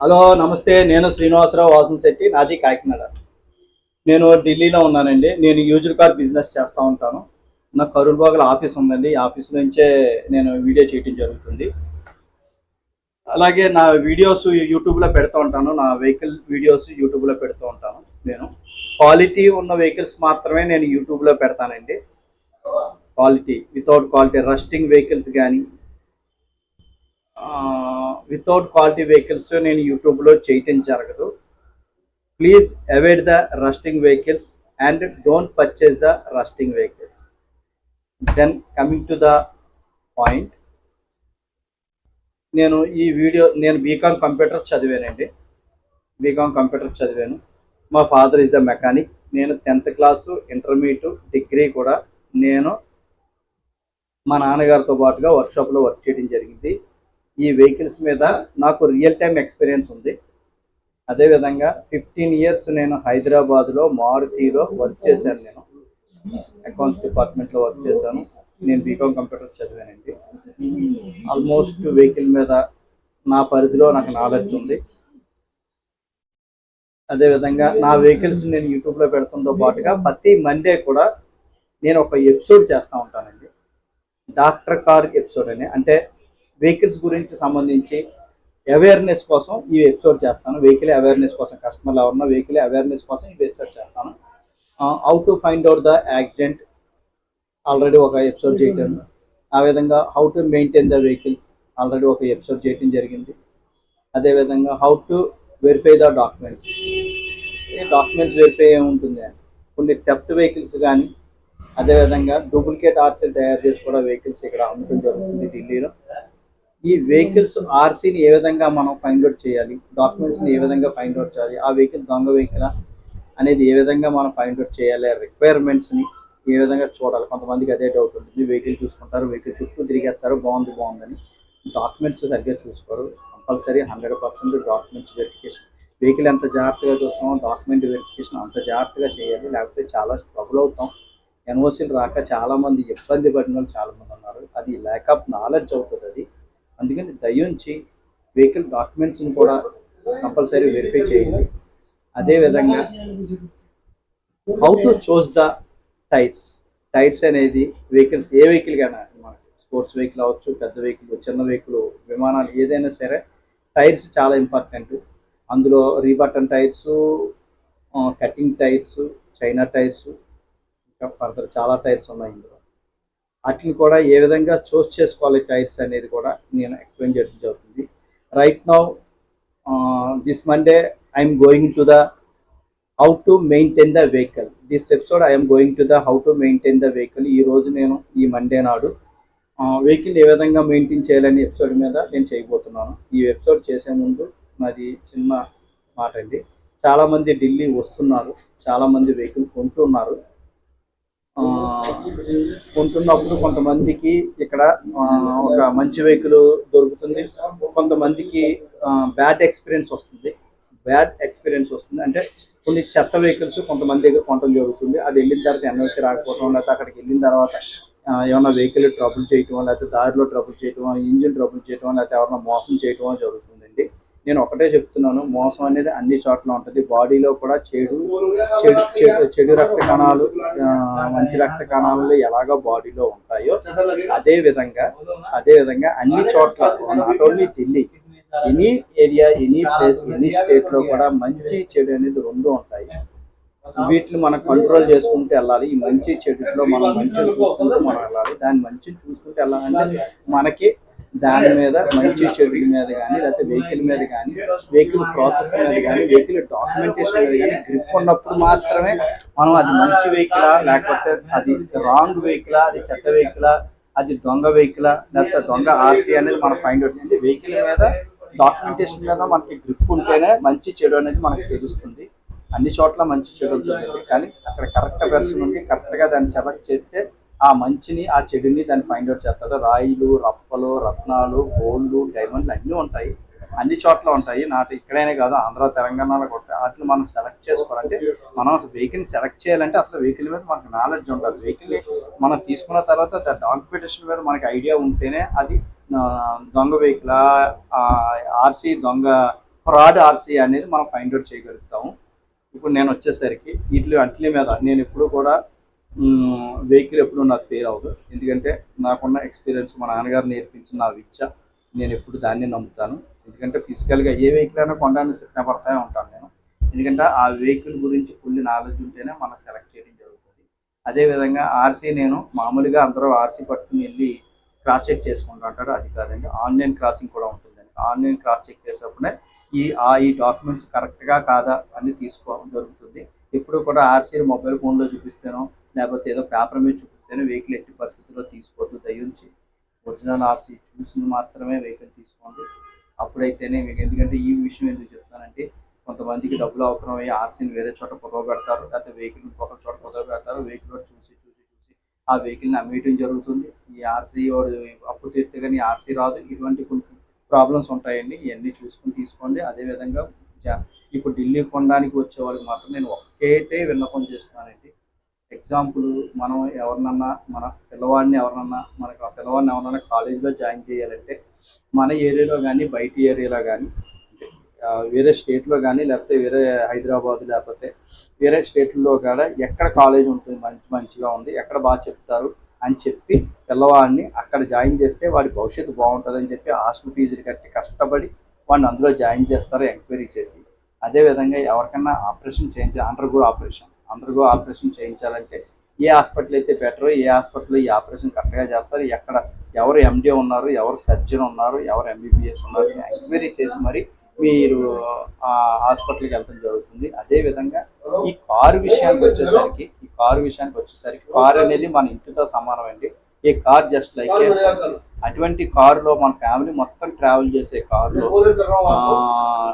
Hello నమస్తే. నేను శ్రీనివాసరావు వాసన్ శెట్టి నాది కాకినాడ. నేను ఢిల్లీలో ఉన్నానండి. నేను యూజర్ కార్ బిజినెస్ చేస్తూ ఉంటాను. నాకు కరుల్బాగుల ఆఫీస్ ఉందండి. ఈ ఆఫీస్ నుంచే నేను వీడియో చేయటం జరుగుతుంది. అలాగే నా వీడియోస్ యూట్యూబ్లో పెడుతూ ఉంటాను. నా వెహికల్ వీడియోస్ యూట్యూబ్లో పెడుతూ ఉంటాను నేను. క్వాలిటీ ఉన్న వెహికల్స్ మాత్రమే నేను యూట్యూబ్లో పెడతానండి. Quality without quality rusting vehicles కానీ వితౌట్ క్వాలిటీ వెహికల్స్ నేను యూట్యూబ్లో చేయటం జరగదు. Please avoid the rusting vehicles and don't purchase the rusting vehicles then coming to the point నేను ఈ వీడియో నేను బీకామ్ కంప్యూటర్ చదివానండి. బీకామ్ కంప్యూటర్ చదివాను. మా ఫాదర్ ఇస్ ద మెకానిక్ నేను టెన్త్ క్లాసు ఇంటర్మీడియట్ డిగ్రీ కూడా నేను మా నాన్నగారితో పాటుగా వర్క్షాప్లో వర్క్ చేయడం జరిగింది. ఈ వెహికల్స్ మీద నాకు రియల్ టైం ఎక్స్పీరియన్స్ ఉంది. అదేవిధంగా ఫిఫ్టీన్ ఇయర్స్ నేను హైదరాబాద్లో మారుతిలో వర్క్ చేశాను నేను. అకౌంట్స్ డిపార్ట్మెంట్లో వర్క్ చేశాను. నేను బీకామ్ కంప్యూటర్ చదివానండి. ఆల్మోస్ట్ వెహికల్ మీద నా పరిధిలో నాకు నాలెడ్జ్ ఉంది. అదేవిధంగా నా వెహికల్స్ నేను యూట్యూబ్లో పెడుతుందో పాటుగా ప్రతి మండే కూడా నేను ఒక ఎపిసోడ్ చేస్తూ ఉంటానండి. డాక్టర్ కార్ ఎపిసోడ్ అని. అంటే వెహికల్స్ గురించి సంబంధించి అవేర్నెస్ కోసం ఈ ఎపిసోడ్ చేస్తాను. వెహికల్ అవేర్నెస్ కోసం కస్టమర్లు ఎవరన్నా వెహికల్ అవేర్నెస్ కోసం ఈ ఎపిసోడ్ చేస్తాను. How to find out the accident already ఒక ఎపిసోడ్ చేయటం. ఆ విధంగా how to maintain the vehicles already ఒక ఎపిసోడ్ చేయటం జరిగింది. అదేవిధంగా how to verify the documents documents verify ఏముంటుంది కొన్ని థెఫ్ట్ వెహికల్స్ కానీ అదేవిధంగా డూప్లికేట్ ఆర్సీలు తయారు చేసి కూడా వెహికల్స్ ఇక్కడ అమ్మటం జరుగుతుంది ఢిల్లీలో. ఈ వెహికల్స్ ఆర్సీని ఏ విధంగా మనం ఫైండ్ అవుట్ చేయాలి? డాక్యుమెంట్స్ని ఏ విధంగా ఫైండ్ అవుట్ చేయాలి? ఆ వెహికల్ దొంగ వెహికల్ అనేది ఏ విధంగా మనం ఫైండ్ అవుట్ చేయాలి? రిక్వైర్మెంట్స్ని ఏ విధంగా చూడాలి? కొంతమందికి అదే డౌట్ ఉంటుంది. వెహికల్ చూసుకుంటారు వెహికల్ చుట్టూ తిరిగేస్తారు బాగుంది బాగుందని. డాక్యుమెంట్స్ సరిగ్గా చూసుకోరు. Compulsory hundred percent documents verification vehicle ఎంత జాగ్రత్తగా చూస్తామో డాక్యుమెంట్ వెరిఫికేషన్ అంత జాగ్రత్తగా చేయాలి. లేకపోతే చాలా స్ట్రగుల్ అవుతాం. ఎన్ఓసీలు రాక చాలా మంది ఇబ్బంది పడిన వాళ్ళు చాలా మంది ఉన్నారు. అది ల్యాక్ ఆఫ్ నాలెడ్జ్ అవుతుంది అది. అందుకని దయించి వెహికల్ డాక్యుమెంట్స్ని కూడా కంపల్సరీ వెరిఫై చేయండి. అదేవిధంగా how to choose the tyres tyres అనేది వెహికల్స్ ఏ వెహికల్ కానీ మనకి స్పోర్ట్స్ వెహికల్ అవ్వచ్చు పెద్ద వెహికల్ చిన్న వెహికల్ విమానాలు ఏదైనా సరే టైర్స్ చాలా ఇంపార్టెంట్ అందులో రీబటన్ tyres cutting tyres China tyres ఇంకా ఫర్దర్ చాలా టైర్స్ ఉన్నాయి ఇందులో. వాటిని కూడా ఏ విధంగా చూస్ చేసుకోవాలి టైర్స్ అనేది కూడా నేను ఎక్స్ప్లెయిన్ చేయడం జరుగుతుంది. Right now this Monday I'm going to the how to maintain the vehicle this episode I'm going to the how to maintain the vehicle ఈ రోజు నేను ఈ మండే నాడు వెహికల్ ఏ విధంగా మెయింటైన్ చేయాలని ఎపిసోడ్ మీద నేను చేయబోతున్నాను. ఈ ఎపిసోడ్ చేసే ముందు నాది చిన్న మాట అండి చాలామంది ఢిల్లీ వస్తున్నారు. చాలామంది వెహికల్ కొంటున్నారు ఆ, కొంటున్నప్పుడు కొంతమందికి ఇక్కడ ఆ, ఒక మంచి వెహికల్ దొరుకుతుంది. కొంతమందికి బ్యాడ్ ఎక్స్పీరియన్స్ వస్తుంది. బ్యాడ్ ఎక్స్పీరియన్స్ వస్తుంది. అంటే కొన్ని చెత్త వెహికల్స్ కొంతమంది దగ్గర కొనడం జరుగుతుంది. అది వెళ్ళిన తర్వాత ఎన్ఓసి రాకపోవడం లేకపోతే అక్కడికి వెళ్ళిన తర్వాత ఏమైనా వెహికల్ ట్రబుల్ చేయటం లేకపోతే దారిలో ట్రబుల్ చేయటం ఇంజిన్ ట్రబుల్ చేయటం లేకపోతే ఎవరైనా మోసం చేయటం జరుగుతుంది. నేను ఒకటే చెప్తున్నాను మోసం అనేది అన్ని చోట్ల ఉంటుంది. బాడీలో కూడా చెడు చెడు చెడు చెడు రక్త కణాలు ఆ, మంచి రక్త కణాలు ఎలాగో బాడీలో ఉంటాయో అదే విధంగా అదే విధంగా అన్ని చోట్ల not only Delhi any area any place any స్టేట్లో కూడా మంచి చెడు అనేది రెండు ఉంటాయి. వీటిని మనం కంట్రోల్ చేసుకుంటూ వెళ్ళాలి. ఈ మంచి చెడులో మనం మంచిని చూసుకుంటూ మనం వెళ్ళాలి. దాన్ని మంచిని చూసుకుంటూ వెళ్ళాలంటే మనకి దాని మీద మంచి చెడు మీద కానీ లేకపోతే వెహికల్ మీద కానీ వెహికల్ ప్రాసెస్ మీద కానీ వెహికల్ డాక్యుమెంటేషన్ మీద కానీ గ్రిప్ ఉన్నప్పుడు మాత్రమే మనం అది మంచి వెహికలా లేకపోతే అది రాంగ్ వెహికలా అది చెత్త వెహికలా అది దొంగ వెహికలా లేకపోతే దొంగ ఆర్సీ అనేది మనం ఫైండ్ అవుట్ అయింది వెహికల్ మీద డాక్యుమెంటేషన్ మీద మనకి గ్రిప్ ఉంటేనే మంచి చెడు అనేది మనకి తెలుస్తుంది. అన్ని చోట్ల మంచి చెడు ఉంటుంది. కానీ అక్కడ కరెక్ట్ పెర్సన్ ఉండి కరెక్ట్గా దాన్ని సెలెక్ట్ చేస్తే ఆ మంచిని ఆ చెడుని దాన్ని ఫైండ్ అవుట్ చేస్తాడు. రాయిలు రప్పలు రత్నాలు గోల్డ్ డైమండ్లు అన్నీ ఉంటాయి. అన్ని చోట్ల ఉంటాయి. నాటి ఇక్కడైనా కాదు ఆంధ్ర తెలంగాణలో కూడా వాటిని మనం సెలెక్ట్ చేసుకోవాలంటే మనం అసలు వెహికల్ని సెలెక్ట్ చేయాలంటే అసలు వెహికల్ మీద మనకు నాలెడ్జ్ ఉండాలి. వెహికల్ మనం తీసుకున్న తర్వాత డాక్యుమెంటేషన్ మీద మనకి ఐడియా ఉంటేనే అది దొంగ వెహికల్ ఆర్సీ దొంగ ఫ్రాడ్ ఆర్సీ అనేది మనం ఫైండ్ అవుట్ చేయగలుగుతాము. ఇప్పుడు నేను వచ్చేసరికి వీటి అట్ల మీద నేను ఎప్పుడు కూడా వెహికల్ ఎప్పుడు నాకు ఫెయిల్ అవ్వదు. ఎందుకంటే నాకున్న ఎక్స్పీరియన్స్ మా నాన్నగారు నేర్పించిన నా విద్య నేను ఎప్పుడు దాన్ని నమ్ముతాను. ఎందుకంటే ఫిజికల్గా ఏ వెహికల్ అయినా కొనడానికి సిద్ధపడతానే ఉంటాను నేను. ఎందుకంటే ఆ వెహికల్ గురించి ఫుల్ నాలెడ్జ్ ఉంటేనే మనం సెలెక్ట్ చేయడం జరుగుతుంది. అదేవిధంగా ఆర్సీ నేను మామూలుగా అందరూ ఆర్సీ పట్టుకుని వెళ్ళి క్రాస్ చెక్ చేసుకుంటూ ఉంటారు. అది కాదండి ఆన్లైన్ క్రాసింగ్ కూడా ఉంటుందండి. ఆన్లైన్ క్రాస్ చెక్ చేసేప్పుడే ఈ ఆ ఈ డాక్యుమెంట్స్ కరెక్ట్గా కాదా అని తీసుకోవడం జరుగుతుంది ఎప్పుడు కూడా ఆర్సీ మొబైల్ ఫోన్లో చూపిస్తాను లేకపోతే ఏదో పేపర్ మీద చూపితేనే వెహికల్ ఎట్టి పరిస్థితుల్లో తీసుకోవద్దు దయించి ఒరిజినల్ ఆర్సీ చూసి మాత్రమే వెహికల్ తీసుకోండి. అప్పుడైతేనే మీకు. ఎందుకంటే ఈ విషయం ఎందుకు చెప్తానంటే కొంతమందికి డబ్బులు అవసరం అయ్యి ఆర్సీని వేరే చోట పొదవ పెడతారు లేకపోతే వెహికల్ ఒక చోట పొదవ పెడతారు వెహికల్ చూసి చూసి చూసి. ఆ వెహికల్ని అమ్మేయటం జరుగుతుంది. ఈ ఆర్సీ వాడు అప్పు తీర్తే కానీ ఆర్సీ రాదు. ఇటువంటి కొన్ని ప్రాబ్లమ్స్ ఉంటాయండి. ఇవన్నీ చూసుకుని తీసుకోండి. అదేవిధంగా ఇప్పుడు ఢిల్లీ కొనడానికి వచ్చే వాళ్ళకి మాత్రం నేను ఒకేటే విన్నపం చేస్తున్నానండి. ఎగ్జాంపుల్ మనం ఎవరినన్నా మన పిల్లవాడిని ఎవరినన్నా మనకు ఆ పిల్లవాడిని ఎవరినన్నా కాలేజీలో జాయిన్ చేయాలంటే మన ఏరియాలో కానీ బయట ఏరియాలో కానీ వేరే స్టేట్లో కానీ లేకపోతే వేరే హైదరాబాద్ లేకపోతే వేరే స్టేట్లో కూడా ఎక్కడ కాలేజ్ ఉంటుంది మంచి మంచిగా ఉంది ఎక్కడ బాగా చెప్తారు అని చెప్పి పిల్లవాడిని అక్కడ జాయిన్ చేస్తే వాడి భవిష్యత్తు బాగుంటుందని చెప్పి హాస్టల్ ఫీజులు కట్టి కష్టపడి వాడిని అందులో జాయిన్ చేస్తారు ఎంక్వైరీ చేసి అదేవిధంగా ఎవరికైనా ఆపరేషన్ చేయించాలి అండర్ కూడా ఆపరేషన్ అండర్గో ఆపరేషన్ చేయించాలంటే ఏ హాస్పిటల్ అయితే బెటర్ ఏ హాస్పిటల్లో ఈ ఆపరేషన్ కరెక్ట్గా చేస్తారు ఎక్కడ ఎవరు ఎండి ఉన్నారు ఎవరు సర్జన్ ఉన్నారు ఎవరు ఎంబీబీఎస్ ఉన్నారు ఎంక్వైరీ చేసి మరి మీరు ఆ హాస్పిటల్కి వెళ్ళడం జరుగుతుంది. అదే విధంగా ఈ కారు విషయానికి వచ్చేసరికి ఈ కారు విషయానికి వచ్చేసరికి కారు అనేది మన ఇంటితో సమానం అండి. ఈ కార్ జస్ట్ లైక్ అటువంటి కారులో మన ఫ్యామిలీ మొత్తం ట్రావెల్ చేసే కారులో ఆ,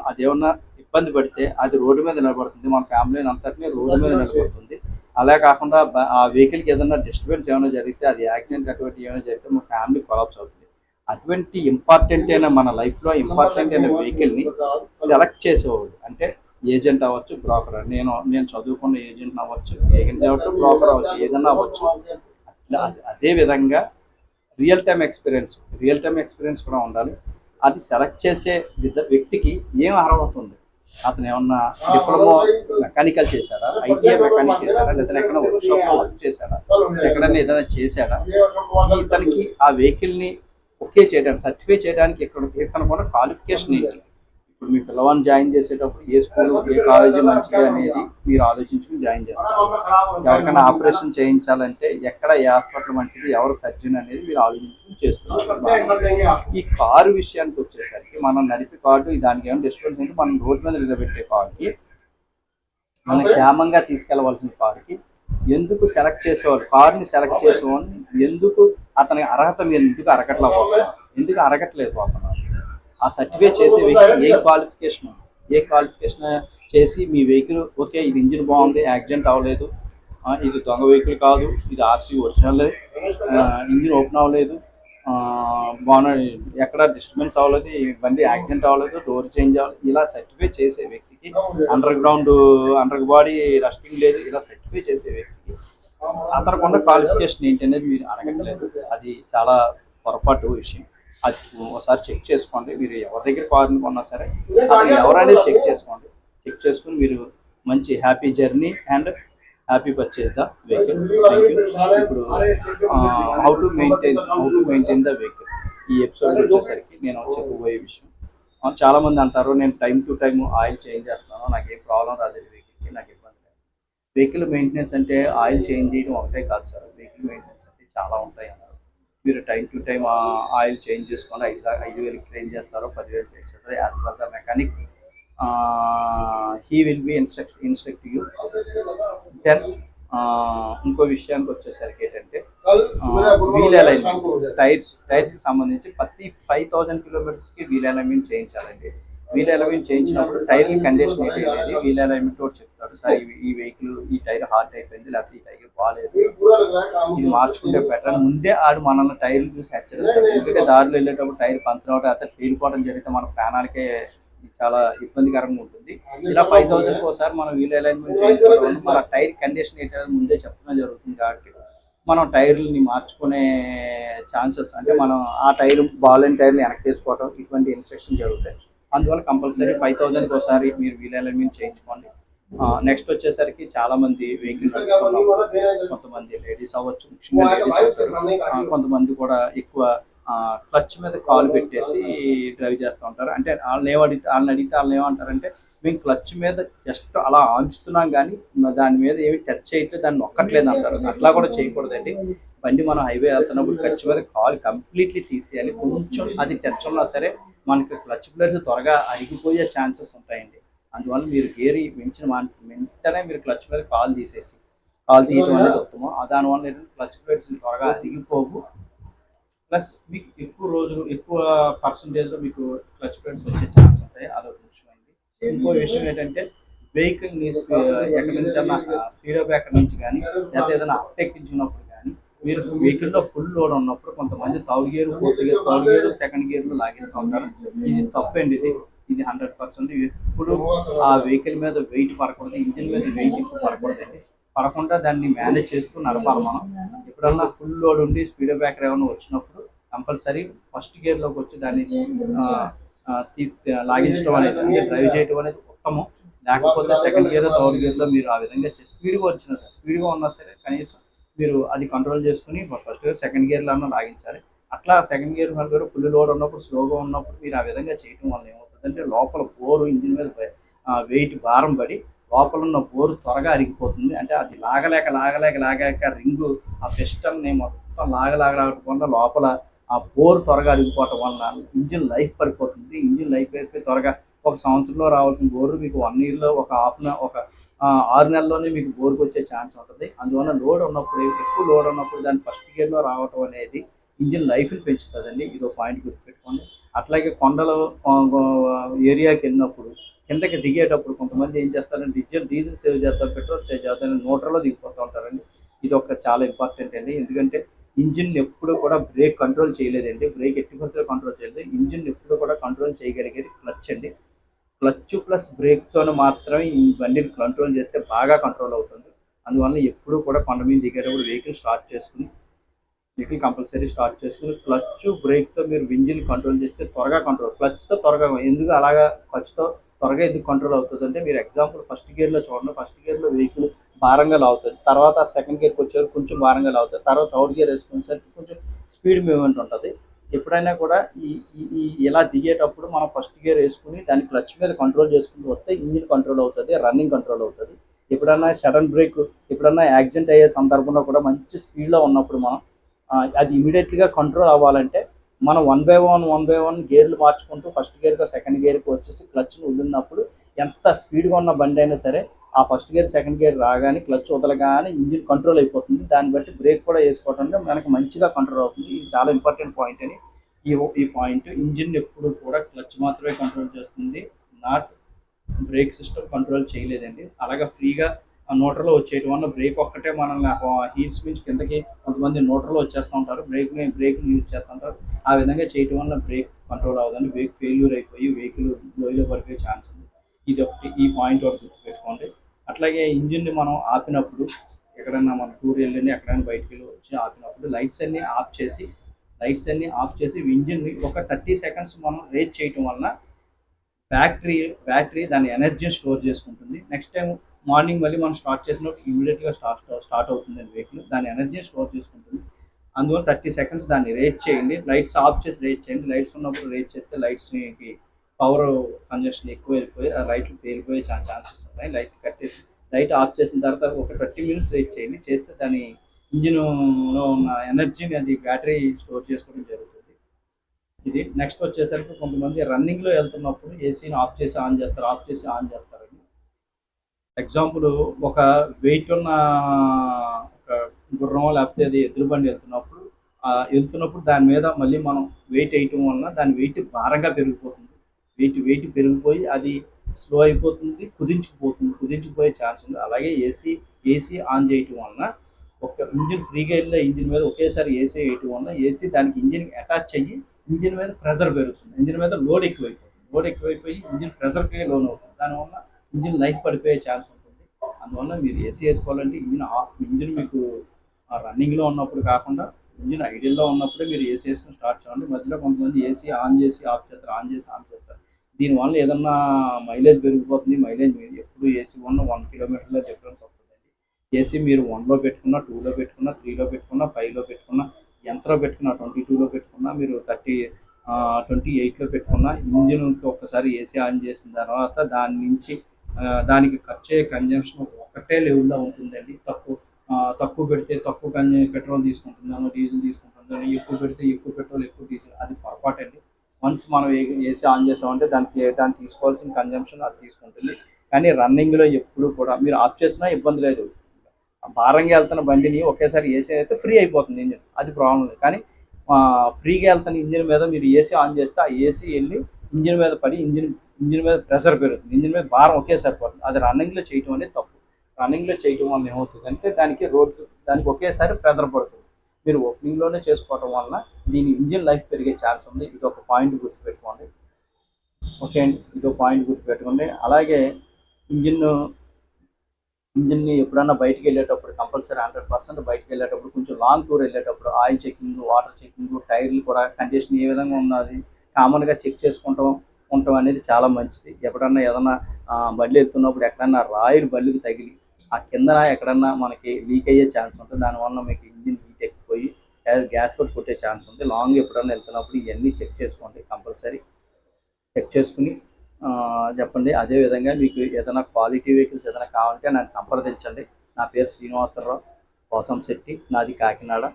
అదేమన్నా ఇబ్బంది పడితే అది రోడ్డు మీద నిలబడుతుంది. మన ఫ్యామిలీని అంతటినీ రోడ్డు మీద నిలబడుతుంది. అలా కాకుండా ఆ వెహికల్కి ఏదైనా డిస్టర్బెన్స్ ఏమైనా జరిగితే అది యాక్సిడెంట్ అటువంటి ఏమైనా జరిగితే మా ఫ్యామిలీ కొలాప్స్ అవుతుంది. అటువంటి ఇంపార్టెంట్ అయిన మన లైఫ్లో ఇంపార్టెంట్ అయిన వెహికల్ని సెలెక్ట్ చేసేవాడు అంటే ఏజెంట్ అవ్వచ్చు బ్రోకర్ నేను నేను చదువుకున్న ఏజెంట్ అవ్వచ్చు ఏజెంట్ అవ్వచ్చు బ్రోకర్ అవ్వచ్చు ఏదైనా అవ్వచ్చు. అట్లా అదే- విధంగా real time experience real time experience కూడా ఉండాలి. అది సెలెక్ట్ చేసే వ్యక్తికి ఏం అర్హత ఉంది అతను ఏమన్నా డిప్లొమా మెకానికల్ చేశాడా? ఐటీఐ మెకానిక్ చేశాడా? లేదా ఎక్కడ వర్క్షాప్లో వర్క్ చేశాడా? ఎక్కడైనా ఏదైనా చేశాడా? ఇతనికి ఆ వెహికల్ని ఓకే చేయడానికి సర్టిఫై చేయడానికి ఇక్కడ ఇతను కూడా క్వాలిఫికేషన్ ఏంటి? ఇప్పుడు మీ పిల్లవాడిని జాయిన్ చేసేటప్పుడు ఏ స్కూల్ ఏ కాలేజీ మంచిది అనేది మీరు ఆలోచించుకుని జాయిన్ చేస్తారు. ఎవరికైనా ఆపరేషన్ చేయించాలంటే ఎక్కడ ఏ హాస్పిటల్ మంచిది ఎవరు సర్జన్ అనేది మీరు ఆలోచించుకుని చేస్తున్నారు. ఈ కారు విషయానికి వచ్చేసరికి మనం నడిపే కార్డు దానికి ఏమైనా డిస్టర్బెన్స్ ఉంటే మనం రోడ్డు మీద నిలబెట్టే కార్కి మనం క్షేమంగా తీసుకెళ్ళవలసిన కారుకి ఎందుకు సెలెక్ట్ చేసేవాళ్ళు? కారుని సెలెక్ట్ చేసేవాడిని ఎందుకు అతని అర్హత మీరు ఎందుకు అరగట్లేదు ఎందుకు అరగట్లేదు పోతున్నారు ఆ సర్టిఫై చేసే వ్యక్తి ఏ క్వాలిఫికేషన్ ఏ క్వాలిఫికేషన్ చేసి మీ వెహికల్ ఓకే ఇది ఇంజిన్ బాగుంది యాక్సిడెంట్ అవ్వలేదు ఇది దొంగ వెహికల్ కాదు ఇది ఆర్సీ ఒరిజినల్ ఇంజిన్ ఓపెన్ అవ్వలేదు ఆ, బాగా ఎక్కడ డిస్టర్బెన్స్ అవ్వలేదు బండి యాక్సిడెంట్ అవ్వలేదు డోర్ చేంజ్ అవ్వలేదు ఇలా సర్టిఫై చేసే వ్యక్తికి under ground under body rusting లేదు ఇలా సర్టిఫై చేసే వ్యక్తికి అతనకుండా క్వాలిఫికేషన్ ఏంటి అనేది మీరు అడగట్లేదు. అది చాలా పొరపాటు విషయం. అది ఒకసారి చెక్ చేసుకోండి. మీరు ఎవరి దగ్గర కార్ని కొన్నా సరే అతను ఎవరనేది చెక్ చేసుకోండి. చెక్ చేసుకుని మీరు మంచి happy journey and happy purchase the vehicle. Thank you ఇప్పుడు how to maintain how to maintain the vehicle ఈ ఎపిసోడ్ వచ్చేసరికి నేను చెప్పబోయే విషయం. చాలామంది చాలా మంది అంటారు నేను time to time oil change చేస్తాను నాకు ఏ ప్రాబ్లం రాదు వెహికల్కి నాకు ఇబ్బంది లేదు. వెహికల్ మెయింటెనెన్స్ అంటే ఆయిల్ చేంజ్ చేయడం ఒకటే కాదు సార్. వెహికల్ మెయింటెనెన్స్ అంటే చాలా ఉంటాయి మీరు time to time oil change చేసుకొని ఐదు ఐదు వేలు క్లెయిన్ చేస్తారో పదివేలు చేస్తారు as per the mechanic he will be instruct instruct you. Then ఇంకో విషయానికి వచ్చేసరికి ఏంటంటే వీల్ అలైన్మెంట్ టైర్స్ టైర్స్కి సంబంధించి ప్రతి ఫైవ్ థౌసండ్ కిలోమీటర్స్కి వీల్ అలైన్మెంట్ చేయించాలండి. వీల్ అలైన్మెంట్ చేయించినప్పుడు టైర్ కండిషన్ ఏంటి అనేది వీల్ అలైన్మెంట్ కూడా చెప్తాడు. సార్ ఈ- వెహికల్ ఈ టైర్ హార్ట్ అయిపోయింది లేకపోతే ఈ టైర్ బాగాలేదు ఇది మార్చుకుంటే బెటర్ అని ముందే ఆడు మనల్ని టైర్లు చూసి హెచ్చరిస్తారు ఎందుకంటే దారిలో వెళ్ళేటప్పుడు టైర్ పంచర్ అవడం అయితే పేలిపోవడం జరిగితే మన ప్రాణాలకే చాలా ఇబ్బందికరంగా ఉంటుంది. ఇలా ఫైవ్ థౌసండ్ ఒకసారి మనం వీల్ అలైన్మెంట్ చేయించుకోవడం మన టైర్ కండిషన్ ఏంటనేది ముందే చెప్పడం జరుగుతుంది కాబట్టి మనం టైర్లని మార్చుకునే ఛాన్సెస్ అంటే మనం ఆ టైర్ బాల్ టైర్లు టైర్ని వెనక్కి తీసుకోవడం ఇటువంటి ఇన్స్ట్రక్షన్ జరుగుతాయి. అందువల్ల కంపల్సరీ ఫైవ్ థౌజండ్కి ఒకసారి మీరు వీల్ అలైన్మెంట్ చేయించుకోండి. నెక్స్ట్ వచ్చేసరికి చాలా మంది వెహికల్స్ కొంతమంది లేడీస్ అవ్వచ్చు ముఖ్యంగా లేడీస్ అవుతారు కొంతమంది కూడా ఎక్కువ క్లచ్ మీద కాలు పెట్టేసి డ్రైవ్ చేస్తూ ఉంటారు. అంటే వాళ్ళని ఏమడిగితే వాళ్ళని అడిగితే వాళ్ళని ఏమంటారంటే మేము క్లచ్ మీద జస్ట్ అలా ఆంచుతున్నాం కానీ దాని మీద ఏమి టచ్ చేయట్లేదు దాన్ని నొక్కట్లేదు అంటారు. అట్లా కూడా చేయకూడదండి. బండి మనం హైవే వెళ్తున్నప్పుడు ఖర్చు మీద కాలు కంప్లీట్లీ తీసేయాలి. కొంచెం అది టచ్ ఉన్నా సరే మనకి క్లచ్ ప్లేట్స్ త్వరగా అరిగిపోయే ఛాన్సెస్ ఉంటాయండి. అందువల్ల మీరు గేర్ మించిన వెంటనే మీరు క్లచ్ మీద కాలు తీసేసి కాలు తీయడం అనేది ఉత్తమం. దానివల్ల ఏంటంటే క్లచ్ ప్లేట్స్ త్వరగా అరిగిపోవు. ప్లస్ మీకు ఎక్కువ రోజులు ఎక్కువ పర్సంటేజ్లో మీకు క్లచ్ ప్లేట్స్ వచ్చే ఛాన్స్ ఉంటాయి. అదొక విషయం ఇంకో విషయం ఏంటంటే వెహికల్ని ఎక్కడి నుంచి అన్న ఫీడప్ ఎక్కడి నుంచి కానీ లేకపోతే ఏదైనా అప్పెక్కించినప్పుడు మీరు వెహికల్లో ఫుల్ లోడ్ ఉన్నప్పుడు కొంతమంది third gear fourth gear third gear second గేర్లో లాగేస్తూ ఉంటారు. ఇది తప్పండి ఇది. ఇది హండ్రెడ్ పర్సెంట్ ఎప్పుడు ఆ వెహికల్ మీద వెయిట్ పడకూడదు ఇంజిన్ మీద వెయిట్ ఎక్కువ పడకూడదండి పడకుండా దాన్ని మేనేజ్ చేస్తూ నడపాలి మనం. ఎప్పుడన్నా ఫుల్ లోడ్ ఉండి స్పీడ్ బ్రేకర్ ఏమైనా వచ్చినప్పుడు కంపల్సరీ ఫస్ట్ గేర్లోకి వచ్చి దాన్ని తీసు లాగించడం అనేది అంటే డ్రైవ్ చేయడం అనేది ఉత్తమం. లేకపోతే సెకండ్ గేర్ థర్డ్ గేర్లో మీరు ఆ విధంగా స్పీడ్గా వచ్చినా సరే స్పీడ్గా ఉన్నా సరే కనీసం మీరు అది కంట్రోల్ చేసుకుని ఫస్ట్ సెకండ్ గేర్లో అన్న లాగించాలి. అట్లా second gear third full load ఉన్నప్పుడు స్లోగా ఉన్నప్పుడు మీరు ఆ విధంగా చేయడం వల్ల ఏమవుతుందంటే లోపల బోరు ఇంజిన్ మీద వెయిట్ భారం పడి లోపల ఉన్న బోరు త్వరగా అరిగిపోతుంది. అంటే అది లాగలేక లాగలేక లాగాక రింగు ఆ పిస్టల్ని మొత్తం లాగలాగలాగటం వల్ల లోపల ఆ బోర్ త్వరగా అరిగిపోవటం వల్ల ఇంజిన్ లైఫ్ పడిపోతుంది. ఇంజిన్ లైఫ్ అయిపోయి త్వరగా ఒక సంవత్సరంలో రావాల్సిన బోరు మీకు వన్ ఇయర్లో ఒక హాఫ్ ఒక ఆరు నెలల్లోనే మీకు బోర్కి వచ్చే ఛాన్స్ ఉంటుంది. అందువల్ల లోడ్ ఉన్నప్పుడు ఎక్కువ లోడ్ ఉన్నప్పుడు దాన్ని ఫస్ట్ గేర్లో రావటం అనేది ఇంజిన్ లైఫ్ని పెంచుతుందండి. ఇది ఒక పాయింట్ గుర్తుపెట్టుకోండి. అట్లాగే కొండల ఏరియాకి వెళ్ళినప్పుడు కిందకి దిగేటప్పుడు కొంతమంది ఏం చేస్తారంటే డీజిల్ డీజిల్ సేవ్ చేస్తారు పెట్రోల్ సేవ్ చేస్తారు నోటర్లో దిగిపోతూ ఉంటారండి. ఇది ఒక చాలా ఇంపార్టెంట్ అండి. ఎందుకంటే ఇంజిన్ ఎప్పుడు కూడా బ్రేక్ కంట్రోల్ చేయలేదండి. బ్రేక్ ఎట్టి పరిస్థితుల్లో కంట్రోల్ చేయలేదు. ఇంజిన్ ఎప్పుడు కూడా కంట్రోల్ చేయగలిగేది క్లచ్ అండి. క్లచ్ ప్లస్ బ్రేక్తో మాత్రమే ఈ బండిని కంట్రోల్ చేస్తే బాగా కంట్రోల్ అవుతుంది. అందువల్ల ఎప్పుడు కూడా కొండ మీద దిగేటప్పుడు వెహికల్ స్టార్ట్ చేసుకుని వెహికల్ కంపల్సరీ స్టార్ట్ చేసుకుని క్లచ్ బ్రేక్తో మీరు ఇంజిన్ కంట్రోల్ చేస్తే త్వరగా కంట్రోల్ క్లచ్తో త్వరగా ఎందుకు అలాగా క్లచ్తో త్వరగా ఎందుకు కంట్రోల్ అవుతుంది అంటే మీరు ఎగ్జాంపుల్ ఫస్ట్ గేర్లో చూడండి. ఫస్ట్ గేర్లో వెహికల్ భారంగా లాగుతుంది. తర్వాత సెకండ్ గేర్కి వచ్చేసరికి కొంచెం భారంగా లాగుతుంది. తర్వాత థర్డ్ గేర్ వేసుకునేసరికి కొంచెం స్పీడ్ మూవ్మెంట్ ఉంటుంది. ఎప్పుడైనా కూడా ఈ ఈ- ఇలా దిగేటప్పుడు మనం ఫస్ట్ గేర్ వేసుకుని దాని క్లచ్ మీద కంట్రోల్ చేసుకుంటూ వస్తే ఇంజిన్ కంట్రోల్ అవుతుంది రన్నింగ్ కంట్రోల్ అవుతుంది. ఎప్పుడన్నా సడన్ బ్రేక్ ఎప్పుడన్నా యాక్సిడెంట్ అయ్యే సందర్భంలో కూడా మంచి స్పీడ్లో ఉన్నప్పుడు మనం అది ఇమీడియట్లీగా కంట్రోల్ అవ్వాలంటే మనం one by one one by one గేర్లు మార్చుకుంటూ ఫస్ట్ గేర్కి సెకండ్ గేర్కి వచ్చేసి క్లచ్ను వదిలినప్పుడు ఎంత స్పీడ్గా ఉన్న బండి అయినా సరే ఆ ఫస్ట్ గేర్ సెకండ్ గేర్ రాగానే క్లచ్ వదలగానే ఇంజిన్ కంట్రోల్ అయిపోతుంది. దాన్ని బట్టి బ్రేక్ కూడా వేసుకోవడం వల్ల మనకి మంచిగా కంట్రోల్ అవుతుంది. ఇది చాలా ఇంపార్టెంట్ పాయింట్ అని ఈ ఈ పాయింట్ ఇంజిన్ ఎప్పుడు కూడా క్లచ్ మాత్రమే కంట్రోల్ చేస్తుంది. నాట్ బ్రేక్ సిస్టమ్ కంట్రోల్ చేయలేదండి. అలాగే ఫ్రీగా ఆ నోటర్లో వచ్చేయటం వల్ల బ్రేక్ ఒక్కటే మనల్ని హీల్స్ నుంచి కిందకి కొంతమంది నోటర్లో వచ్చేస్తూ ఉంటారు. బ్రేక్ని బ్రేక్ని యూజ్ చేస్తుంటారు ఆ విధంగా చేయటం వల్ల బ్రేక్ కంట్రోల్ అవ్వదని బ్రేక్ ఫెయిల్యూర్ అయిపోయి వెహికల్ లోయలో పడిపోయే ఛాన్స్ ఉంది. ఇది ఒకటి. ఈ పాయింట్ ఒకటి గుర్తుపెట్టుకోండి. అట్లాగే ఇంజిన్ని మనం ఆపినప్పుడు ఎక్కడైనా మన టూర్ వెళ్ళి ఎక్కడైనా బయటికి వెళ్ళి వచ్చి ఆపినప్పుడు లైట్స్ అన్నీ ఆఫ్ చేసి లైట్స్ అన్నీ ఆఫ్ చేసి ఇంజిన్ని ఒక థర్టీ సెకండ్స్ మనం రేట్ చేయటం వలన బ్యాటరీ బ్యాటరీ దాని ఎనర్జీని స్టోర్ చేసుకుంటుంది. నెక్స్ట్ టైం మార్నింగ్ మళ్ళీ మనం స్టార్ట్ చేసినప్పుడు ఇమీడియట్గా స్టార్ట్ స్టార్ట్ అవుతుంది వెహికల్. దాని ఎనర్జీని స్టోర్ చేసుకుంటుంది. అందువల్ల థర్టీ సెకండ్స్ దాన్ని రేట్ చేయండి. లైట్స్ ఆఫ్ చేసి రేట్ చేయండి. లైట్స్ ఉన్నప్పుడు రేట్ చేస్తే లైట్స్కి పవర్ కన్జెషన్ ఎక్కువ వెళ్ళిపోయి ఆ లైట్లు పేలిపోయే ఛాన్సెస్ ఉన్నాయి. లైట్ కట్టేసి లైట్ ఆఫ్ చేసిన తర్వాత ఒక థర్టీ మినిట్స్ వెయిట్ చేయండి. చేస్తే దాని ఇంజిన్లో ఉన్న ఎనర్జీని అది బ్యాటరీ స్టోర్ చేసుకోవడం జరుగుతుంది. ఇది నెక్స్ట్ వచ్చేసరికి కొంతమంది రన్నింగ్లో వెళ్తున్నప్పుడు ఏసీని ఆఫ్ చేసి ఆన్ చేస్తారు ఆఫ్ చేసి ఆన్ చేస్తారని. ఎగ్జాంపుల్ ఒక వెయిట్ ఉన్న ఒక గుర్రం లేకపోతే అది ఎదురు బండి వెళ్తున్నప్పుడు వెళ్తున్నప్పుడు దాని మీద మళ్ళీ మనం వెయిట్ వేయటం వలన దాని వెయిట్ భారంగా పెరిగిపోతుంది. వెయిట్ వెయిట్ పెరిగిపోయి అది స్లో అయిపోతుంది కుదించుకుపోతుంది కుదించుకుపోయే ఛాన్స్ ఉంది. అలాగే ఏసీ ఏసీ ఆన్ చేయటం వలన ఒక ఇంజిన్ ఫ్రీగా వెళ్ళే ఇంజిన్ మీద ఒకేసారి ఏసీ వేయటం వలన ఏసీ దానికి ఇంజిన్ అటాచ్ అయ్యి ఇంజిన్ మీద ప్రెజర్ పెరుగుతుంది. ఇంజిన్ మీద లోడ్ ఎక్కువైపోతుంది. లోడ్ ఎక్కువైపోయి ఇంజిన్ ప్రెజర్కి లోన్ అవుతుంది. దానివల్ల ఇంజిన్ లైఫ్ పడిపోయే ఛాన్స్ ఉంటుంది. అందువల్ల మీరు ఏసీ వేసుకోవాలంటే ఇంజిన్ ఆఫ్ ఇంజిన్ మీకు రన్నింగ్లో ఉన్నప్పుడు కాకుండా ఇంజిన్ ఐడియల్లో ఉన్నప్పుడే మీరు ఏసీ వేసుకుని స్టార్ట్ చేయండి. మధ్యలో కొంతమంది ఏసీ ఆన్ చేసి ఆఫ్ చేస్తారు ఆన్ చేసి ఆఫ్ చేస్తారు. దీనివల్ల ఏదన్నా మైలేజ్ పెరిగిపోతుంది. మైలేజ్ మీరు ఎప్పుడు ఏసీ వన్ వన్ కిలోమీటర్ల డిఫరెన్స్ వస్తుందండి. ఏసీ మీరు వన్లో పెట్టుకున్నా టూలో పెట్టుకున్నా త్రీలో పెట్టుకున్నా ఫైవ్లో పెట్టుకున్నా ఎంతలో పెట్టుకున్నా ట్వంటీ టూలో పెట్టుకున్నా మీరు థర్టీ ట్వంటీ ఎయిట్లో పెట్టుకున్నా ఇంజిన్ ఒక్కసారి ఏసీ ఆన్ చేసిన తర్వాత దాని నుంచి దానికి ఖర్చు అయ్యే కన్జంప్షన్ ఒకటే లెవెల్లో ఉంటుందండి. తక్కువ తక్కువ పెడితే తక్కువ కన్జ పెట్రోల్ తీసుకుంటుందాను డీజిల్ తీసుకుంటుందాను ఎక్కువ పెడితే ఎక్కువ పెట్రోల్ ఎక్కువ డీజిల్ అది పొరపాటు అండి వన్స్ మనం ఏసీ ఆన్ చేసామంటే దానికి దాన్ని తీసుకోవాల్సిన కన్జంప్షన్ అది తీసుకుంటుంది. కానీ రన్నింగ్లో ఎప్పుడు కూడా మీరు ఆఫ్ చేసినా ఇబ్బంది లేదు. భారంగా వెళ్తున్న బండిని ఒకేసారి ఏసీ అయితే ఫ్రీ అయిపోతుంది ఇంజిన్ అది ప్రాబ్లం లేదు. కానీ ఫ్రీగా వెళ్తున్న ఇంజిన్ మీద మీరు ఏసీ ఆన్ చేస్తే ఆ ఏసీ వెళ్ళి ఇంజిన్ మీద పడి ఇంజిన్ ఇంజిన్ మీద ప్రెషర్ పెరుగుతుంది. ఇంజిన్ మీద భారం ఒకేసారి పడుతుంది. అది రన్నింగ్లో చేయటం అనేది తప్పు. రన్నింగ్లో చేయటం వల్ల ఏమవుతుంది అంటే దానికి రోడ్ దానికి ఒకేసారి ప్రెషర్ పడుతుంది. మీరు ఓపెనింగ్లోనే చేసుకోవటం వలన దీని ఇంజిన్ లైఫ్ పెరిగే ఛాన్స్ ఉంది. ఇది ఒక పాయింట్ గుర్తుపెట్టుకోండి. ఓకే అండి. ఇది ఒక పాయింట్ గుర్తుపెట్టుకోండి. అలాగే ఇంజిన్ ఇంజిన్ని ఎప్పుడన్నా బయటికి వెళ్ళేటప్పుడు కంపల్సరీ హండ్రెడ్ పర్సెంట్ బయటికి వెళ్ళేటప్పుడు కొంచెం లాంగ్ టూర్ వెళ్ళేటప్పుడు ఆయిల్ చెకింగ్ వాటర్ చెకింగ్ టైర్లు కూడా కండిషన్ ఏ విధంగా ఉన్నది కామన్గా చెక్ చేసుకుంటాం ఉండటం అనేది చాలా మంచిది. ఎప్పుడన్నా ఏదన్నా బళ్ళు వెళ్తున్నప్పుడు ఎక్కడన్నా రాయిలు బళ్ళుకి తగిలి ఆ కిందన ఎక్కడన్నా మనకి లీక్ అయ్యే ఛాన్స్ ఉంటుంది. దానివల్ల మీకు ఇంజిన్ హీట్ ఎక్కువ గ్యాస్- గ్యాస్ కూడా కొట్టే ఛాన్స్ ఉంది. లాంగ్ ఎప్పుడన్నా వెళ్తున్నప్పుడు ఇవన్నీ చెక్ చేసుకోండి కంపల్సరీ చెక్ చేసుకుని చెప్పండి. అదేవిధంగా మీకు ఏదైనా క్వాలిటీ వెహికల్స్ ఏదైనా కావాలంటే నన్ను సంప్రదించండి. నా పేరు శ్రీనివాసరావు. కోసం శెట్టి నాది కాకినాడ.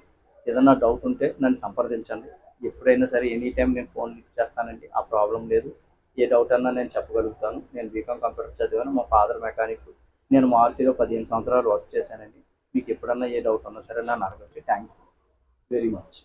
ఏదైనా డౌట్ ఉంటే నన్ను సంప్రదించండి. ఎప్పుడైనా సరే ఎనీ టైం నేను ఫోన్ చేస్తానండి. ఆ ప్రాబ్లం లేదు. ఏ డౌట్ అన్నా నేను చెప్పగలుగుతాను. నేను బీకామ్ కంప్యూటర్ చదివాను. మా ఫాదర్ మెకానిక్ నేను మారుతిలో పదిహేను సంవత్సరాలు వర్క్ చేశానండి. మీకు ఎప్పుడన్నా ఏ డౌట్ ఉన్నా సరే నన్ను అడగచ్చు థ్యాంక్ యూ వెరీ మచ్